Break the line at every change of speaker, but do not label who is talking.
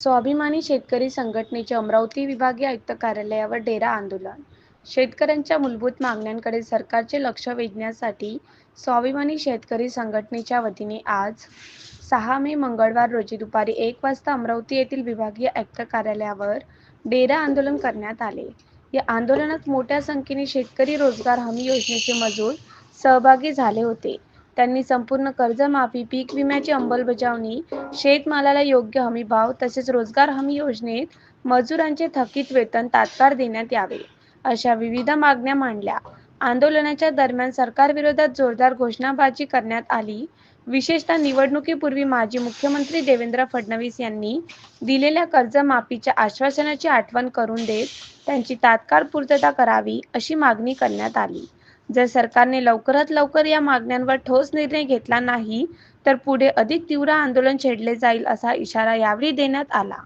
स्वाभिमानी शेतकरी संघटनेचे अमरावती विभागीय आयुक्त कार्यालयावर डेरा आंदोलन. शेतकऱ्यांच्या मूलभूत मागण्यांकडे सरकारचे लक्ष वेधण्यासाठी स्वाभिमानी शेतकरी संघटनेच्या वतीने आज सहा मे मंगळवार रोजी दुपारी एक वाजता अमरावती येथील विभागीय आयुक्त कार्यालयावर डेरा आंदोलन करण्यात आले. या आंदोलनात मोठ्या संख्येने शेतकरी रोजगार हमी योजनेचे मजूर सहभागी झाले होते. त्यांनी संपूर्ण कर्जमाफी पीक विम्याची अंमलबजावणी शेतमालाला योग्य हमी भाव तसेच रोजगार हमी योजनेत मजुरांचे थकीत वेतन तात्काळ देण्यात यावे अशा विविध मागण्या मांडल्या. आंदोलनाच्या दरम्यान सरकारविरोधात जोरदार घोषणाबाजी करण्यात आली. विशेषतः निवडणुकीपूर्वी माजी मुख्यमंत्री देवेंद्र फडणवीस यांनी दिलेल्या कर्जमाफीच्या आश्वासनाची आठवण करून देत त्यांची तात्काळ पूर्तता करावी अशी मागणी करण्यात आली. जर सरकारने लवकरात लवकर या मागण्यांवर ठोस निर्णय घेतला नाही तर पुढे अधिक तीव्र आंदोलन छेडले जाईल असा इशारा यावेळी देण्यात आला.